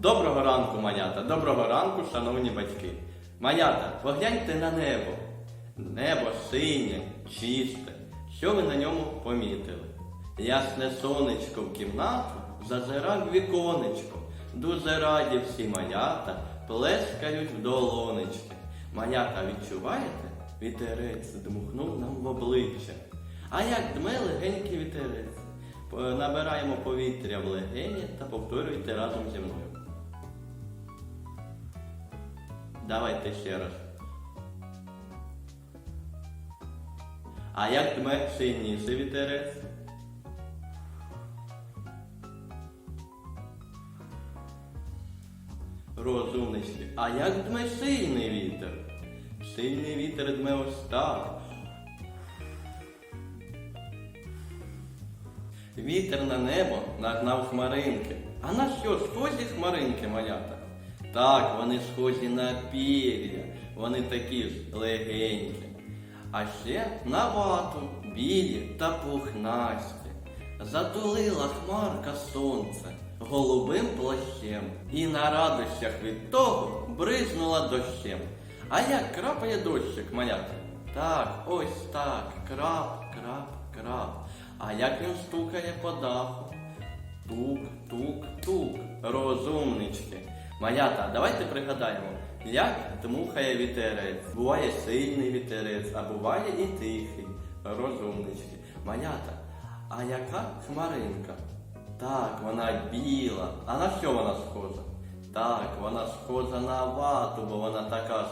Доброго ранку, малята, доброго ранку, шановні батьки. Малята, погляньте на небо. Небо синє, чисте. Що ви на ньому помітили? Ясне сонечко в кімнату зазирав віконечко. Дуже раді всі малята плескають в долонечки. Малята, відчуваєте? Вітерець дмухнув нам в обличчя. А як дме легенький вітерець? Набираємо повітря в легені та повторюйте разом зі мною. Давайте ще раз. А як дме сильніший вітерець? Розумнички. А як дме сильний вітер? Сильний вітер дме ось так. Вітер на небо нагнав хмаринки. А на що схожі хмаринки, малята? Так, вони схожі на пір'я, вони такі ж легенькі. А ще на вату, білі та пухнасті. Затулила хмарка сонце голубим плащем, і на радощах від того бризнула дощем. А як крапає дощик, малята? Так, ось так, крап, крап, крап. А як він стукає по даху? Тук, тук, тук, розумнички. Малята, давайте пригадаємо, як дмухає вітерець. Буває сильний вітерець, а буває і тихий. Розумнички. Малята, а яка хмаринка? Так, вона біла. А на що вона схожа? Так, вона схожа на вату, бо вона така ж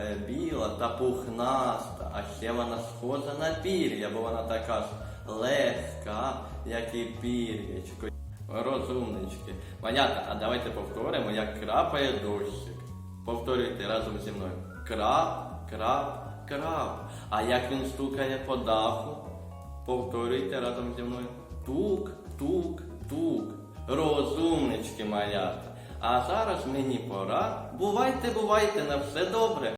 е, біла та пухнаста, а ще вона схожа на пір'я, бо вона така ж легка, як і пір'ячко. Розумнички. Малята, а давайте повторимо, як крапає дощик. Повторюйте разом зі мною. Крап, крап, крап. А як він стукає по даху? Повторюйте разом зі мною. Тук, тук, тук. Розумнички малята. А зараз мені пора. Бувайте, бувайте, на все добре.